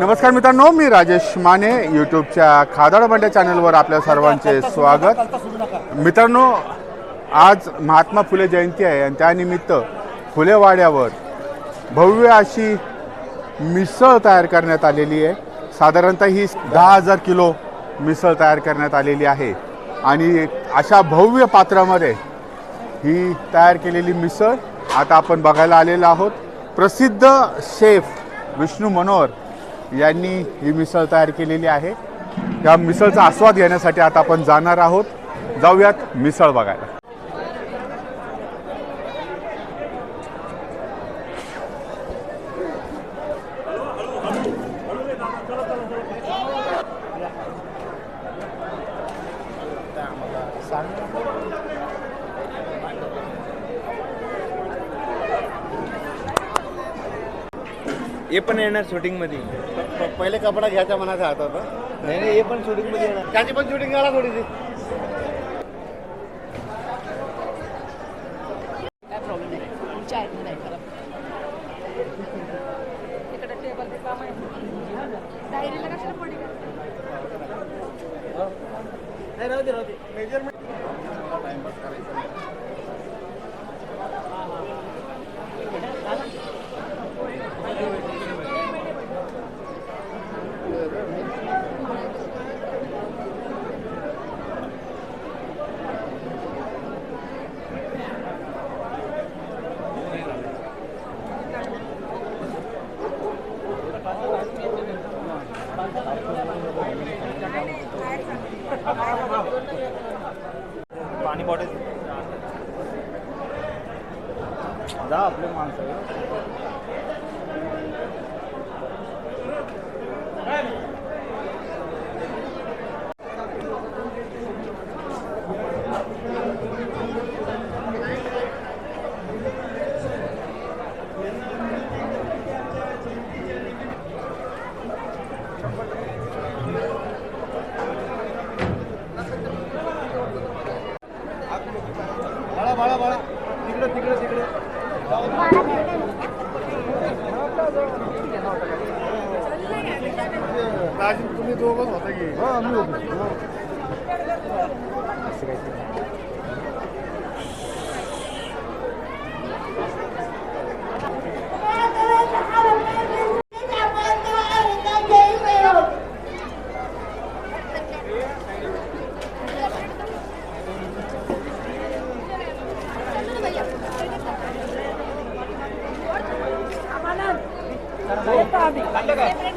नमस्कार मित्रांनो मी राजेश माने यूट्यूबच्या खादाड बंड्या चॅनलवर आपल्या सर्वांचे स्वागत. मित्रांनो आज महात्मा फुले जयंती आहे आणि त्यानिमित्त फुलेवाड्यावर भव्य अशी मिसळ तयार करण्यात आलेली आहे. साधारणतः ही दहा हजार किलो मिसळ तयार करण्यात आलेली आहे. आणि अशा भव्य पात्रामध्ये ही तयार केलेली मिसळ आता आपण बघायला आलेलो आहोत. प्रसिद्ध शेफ विष्णू मनोहर यांनी ही मिसळ तयार केलेली आहे. या मिसळचा आस्वाद घेण्यासाठी आता आपण जाणार आहोत. जाऊयात मिसळ बघायला. हे पण येणार शूटिंगमध्ये. पहिले कपडा घ्यायचा मनाचा हातात नाही नाही हे पण शूटिंगमध्ये येणार. त्याची पण शूटिंग करा थोडीशी. काय प्रॉब्लेम नाही. तुमच्या आहेत नाही करा इकडे टेबल ते काम आहे. डायरीला कशाला पडी पाणी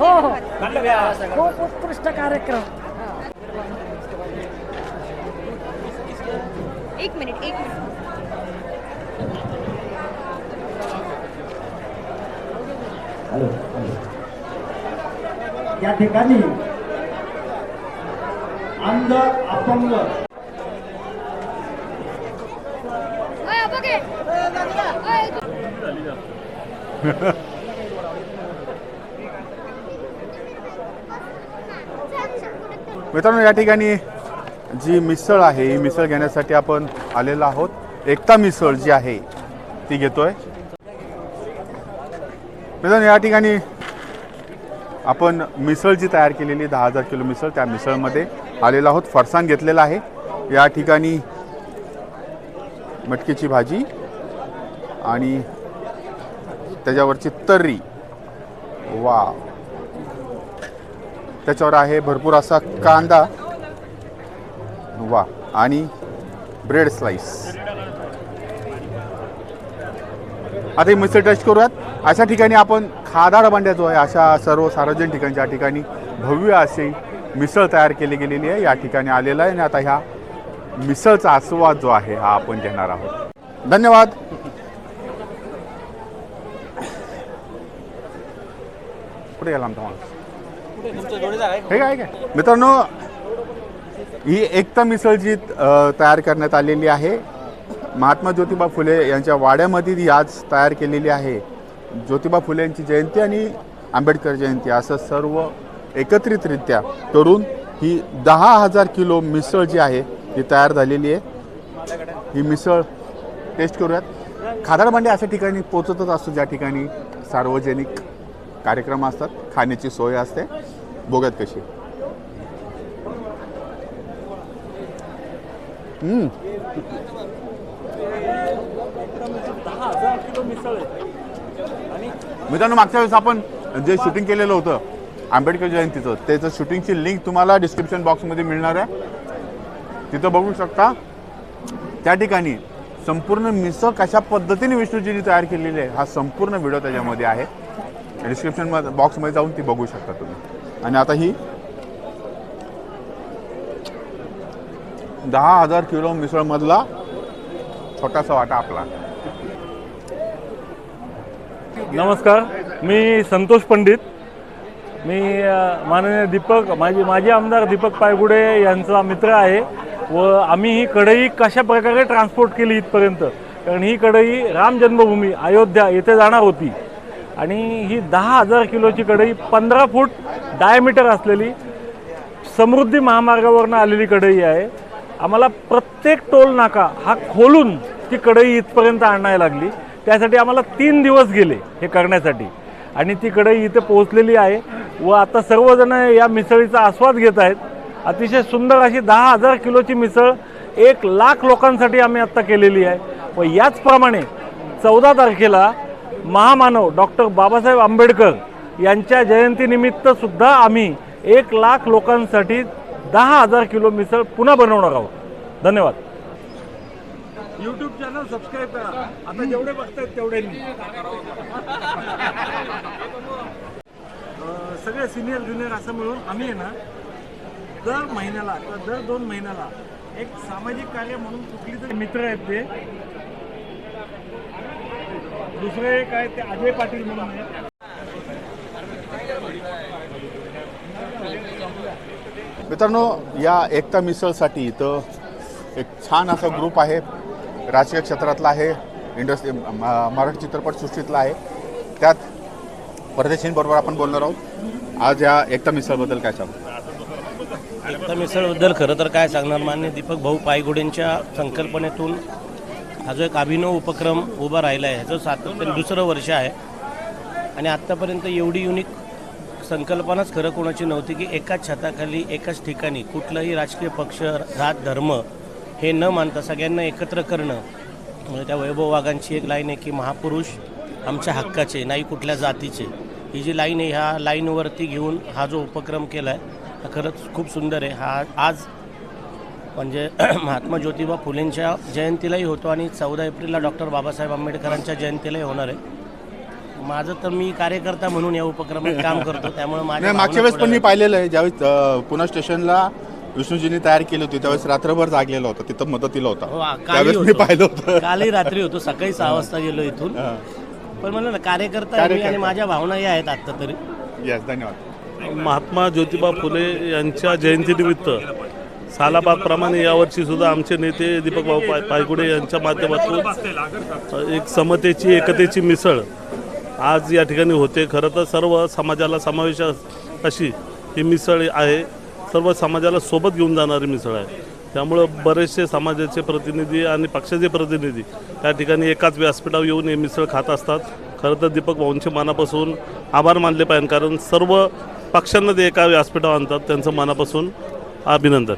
हो हो. खूप उत्कृष्ट कार्यक्रम. एक मिनिट एक मिनिट. या ठिकाणी अंध अपंग. अय, बघे मित्रांनो या ठिकाणी जी मिसळ आहे ही मिसळ घेण्यासाठी आपण आलेलो आहोत. एकता मिसळ जी आहे ती घेतोय. मित्रांनो या ठिकाणी आपण मिसळ जी तयार केलेली दहा हजार किलो मिसळ त्या मिसळमध्ये आलेलो आहोत. फरसाण घेतलेला आहे. या ठिकाणी मटकीची भाजी आणि त्याच्यावरची तर्री. वा त्याच्यावर आहे भरपूर असा कांदा. वा आणि ब्रेड स्लाइस. आता ही मिसळ टेस्ट करूयात. अशा ठिकाणी आपण खादाड भांड्या जो आहे अशा सर्व सार्वजनिक ठिकाणी ज्या ठिकाणी भव्य अशी मिसळ तयार केली गेलेली आहे या ठिकाणी आलेला आहे. आणि आता ह्या मिसळचा आस्वाद जो आहे हा आपण घेणार आहोत. धन्यवाद. कुठे गेला आमचा माणूस? हे काय काय? मित्रांनो ही एकता मिसळ जी तयार करण्यात आलेली आहे. महात्मा ज्योतिबा फुले यांच्या वाड्यामध्ये ही आज तयार केलेली आहे. ज्योतिबा फुले यांची जयंती आणि आंबेडकर जयंती असं सर्व एकत्रितरित्या करून ही दहा हजार किलो मिसळ जी आहे ती तयार झालेली आहे. ही मिसळ टेस्ट करूयात. खादाडमांडे अशा ठिकाणी पोचतच असतो ज्या ठिकाणी सार्वजनिक कार्यक्रम असतात खाण्याची सोय असते. बघत कशी? हम्म. मित्रांनो मागच्या वेळेस आपण जे शूटिंग केलेलं होतं आंबेडकर जयंतीचं त्याचं शूटिंगची लिंक तुम्हाला डिस्क्रिप्शन बॉक्समध्ये मिळणार आहे. तिथं बघू शकता. त्या ठिकाणी संपूर्ण मिसळ कशा पद्धतीने विष्णूजींनी तयार केलेली आहे हा संपूर्ण व्हिडिओ त्याच्यामध्ये आहे. डिस्क्रिप्शन बॉक्समध्ये जाऊन ती बघू शकता तुम्ही. आणि आता ही दहा हजार किलो मिसळमधला छोटासा वाटा आपला. नमस्कार मी संतोष पंडित. मी माननीय दीपक माझी माजी आमदार दीपक पायगुडे यांचा मित्र आहे व आम्ही ही कढई कशा प्रकारे ट्रान्सपोर्ट केली इथपर्यंत? कारण ही कढई राम जन्मभूमी अयोध्या येथे जाणार होती. आणि ही दहा हजार किलोची कढई पंधरा फूट डायमीटर असलेली समृद्धी महामार्गावरनं आलेली कढई आहे. आम्हाला प्रत्येक टोल नाका हा खोलून ती कढई इथपर्यंत आणायला लागली. त्यासाठी आम्हाला तीन दिवस गेले हे करण्यासाठी. आणि ती कढई इथे पोहोचलेली आहे व आता सर्वजण या मिसळीचा आस्वाद घेत आहेत. अतिशय सुंदर अशी दहा हजार किलोची मिसळ एक लाख लोकांसाठी आम्ही आत्ता केलेली आहे. व याचप्रमाणे चौदा तारखेला महामानव डॉक्टर बाबासाहेब आंबेडकर यांच्या जयंतीनिमित्त सुद्धा आम्ही एक लाख लोकांसाठी दहा हजार किलो मिसळ पुन्हा बनवणार आहोत. धन्यवाद. यूट्यूब चॅनल सबस्क्राईब करा. आता जेवढे बघतायत तेवढे सगळे सिनियर ज्युनियर असं मिळून आम्ही आहे ना दर महिन्याला किंवा दर दोन महिन्याला एक सामाजिक कार्य म्हणून कुठली तरी मित्र आहेत ते दुसरे काय ते अजय पाटील म्हणून आहेत मित्रांनो या एकता मिसळसाठी इथं एक छान असा ग्रुप आहे. राजकीय क्षेत्रातला आहे इंडस्ट्री मराठी चित्रपटसृष्टीतला आहे. त्यात परदेशींबरोबर आपण बोलणार आहोत. आज या एकता मिसळबद्दल काय सांगू? एकता मिसळबद्दल खरं तर काय सांगणार मान्य दीपक भाऊ पायगुडेंच्या संकल्पनेतून हा जो एक अभिनव उपक्रम उभा राहिला आहे ह्याचं सातत्याने दुसरं वर्ष आहे. आणि आत्तापर्यंत एवढी युनिक संकल्पनाच खरं कोणाची नव्हती की एकाच छताखाली एकाच ठिकाणी कुठलाही राजकीय पक्ष जात धर्म हे न मानता सगळ्यांना एकत्र करणं म्हणजे त्या वैभव वाघांची एक लाईन आहे की महापुरुष आमच्या हक्काचे नाही कुठल्या जातीचे. ही जी लाईन आहे ह्या लाईनवरती घेऊन हा जो उपक्रम केला आहे हा खरंच खूप सुंदर आहे. हा आज म्हणजे महात्मा ज्योतिबा फुलेंच्या जयंतीलाही होतो आणि चौदा एप्रिलला डॉक्टर बाबासाहेब आंबेडकरांच्या जयंतीलाही होणार आहे. माझं तर मी कार्यकर्ता म्हणून या उपक्रमात काम करतो त्यामुळे माझ्या नाही मागच्या वेळेस पण मी पाहिलेलं आहे ज्यावेळेस पुणे स्टेशनला विष्णूजींनी तयार केली होती त्यावेळेस रात्रभर जागलेला होता तिथं मदतीला हो, होता कालही त्यावेळेस मी होतो. पाहिलं होतं. कालही रात्री होतो सकाळी सहा वाजता गेलो इथून. हां. पण म्हणलं ना कार्यकर्ता. आणि माझ्या भावना या आहेत आत्ता तरी. येस धन्यवाद. महात्मा ज्योतिबा फुले यांच्या जयंतीनिमित्त सालाबादप्रमाणे यावर्षी सुद्धा आमचे नेते दीपक भाऊ पा पायगुडे यांच्या माध्यमातून एक समतेची एकतेची मिसळ आज या ठिकाणी होते. खरं तर सर्व समाजाला समावेश अशी ही मिसळ आहे. सर्व समाजाला सोबत घेऊन जाणारी मिसळ आहे. त्यामुळं बरेचसे समाजाचे प्रतिनिधी आणि पक्षाचे प्रतिनिधी त्या ठिकाणी एकाच व्यासपीठावर येऊन हे मिसळ खात असतात. खरं तर दीपक भाऊंचे मनापासून आभार मानले पाहिजे. कारण सर्व पक्षांना ते एका व्यासपीठावर आणतात. त्यांचं मनापासून अभिनंदन.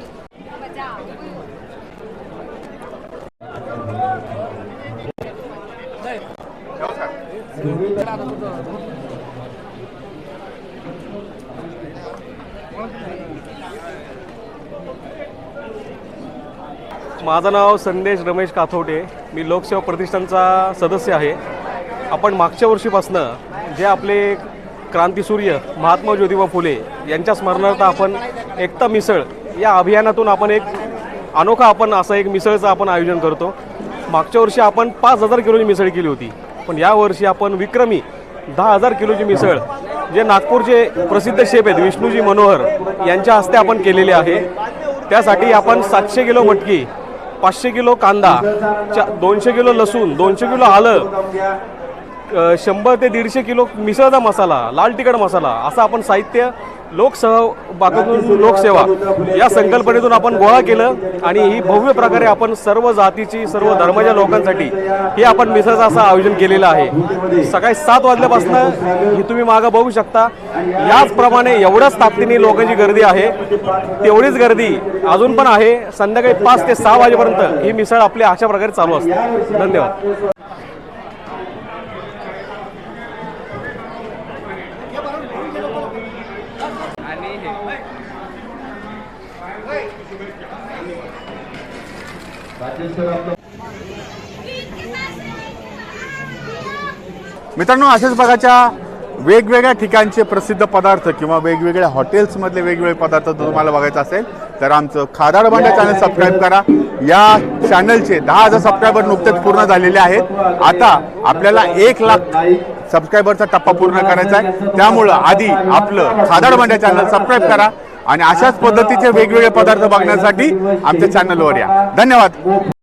माझं नाव संदेश रमेश काथोटे मी लोकसेवा प्रतिष्ठानचा सदस्य आहे. आपण मागच्या वर्षीपासनं जे आपले क्रांतीसूर्य महात्मा ज्योतिबा फुले यांच्या स्मरणार्थ आपण एकता मिसळ या अभियानातून आपण एक अनोखा आपण असं एक मिसळचं आपण आयोजन करतो. मागच्या वर्षी आपण पाच हजार किलोची मिसळ केली होती. पण यावर्षी आपण विक्रमी दहा हजार किलोची मिसळ जे नागपूरचे प्रसिद्ध शेफ आहेत विष्णूजी मनोहर यांच्या हस्ते आपण केलेले आहे. त्यासाठी आपण सातशे किलो मटकी पाचशे किलो कांदा दोनशे किलो लसूण दोनशे किलो आलं शंभर ते दीडशे किलो मिसळचा मसाला लाल तिखट मसाला असं आपण साहित्य लोकसहभागातून लोकसेवा या संकल्पनेतून आपण गोळा केलं आणि ही भव्य प्रकारे आपण सर्व जातीची सर्व धर्माच्या लोकांसाठी हे आपण मिसळचं असं आयोजन केलेलं आहे. सकाळी सात वाजल्यापासून ही तुम्ही मागं बघू शकता. याचप्रमाणे एवढ्याच ताकदीने लोकांची गर्दी आहे. तेवढीच गर्दी अजून पण आहे. संध्याकाळी पाच ते सहा वाजेपर्यंत ही मिसळ आपली अशा प्रकारे चालू असते. धन्यवाद. मित्रांनो अशाच प्रकारच्या वेगवेगळ्या ठिकाणचे प्रसिद्ध पदार्थ किंवा वेगवेगळ्या हॉटेल्समधले वेगवेगळे पदार्थ जर तुम्हाला बघायचं असेल तर आमचं खादाड भांडा चॅनल सबस्क्राईब करा. या चॅनलचे दहा हजार सबस्क्रायबर नुकतेच पूर्ण झालेले आहेत. आता आपल्याला एक लाख सबस्क्रायबरचा टप्पा पूर्ण करायचा आहे. त्यामुळं आधी आपलं खादाड भांडा चॅनल सबस्क्राईब करा. आणि अशाच पद्धतीचे वेगवेगळे पदार्थ बघण्यासाठी आमच्या चॅनलवर या. धन्यवाद.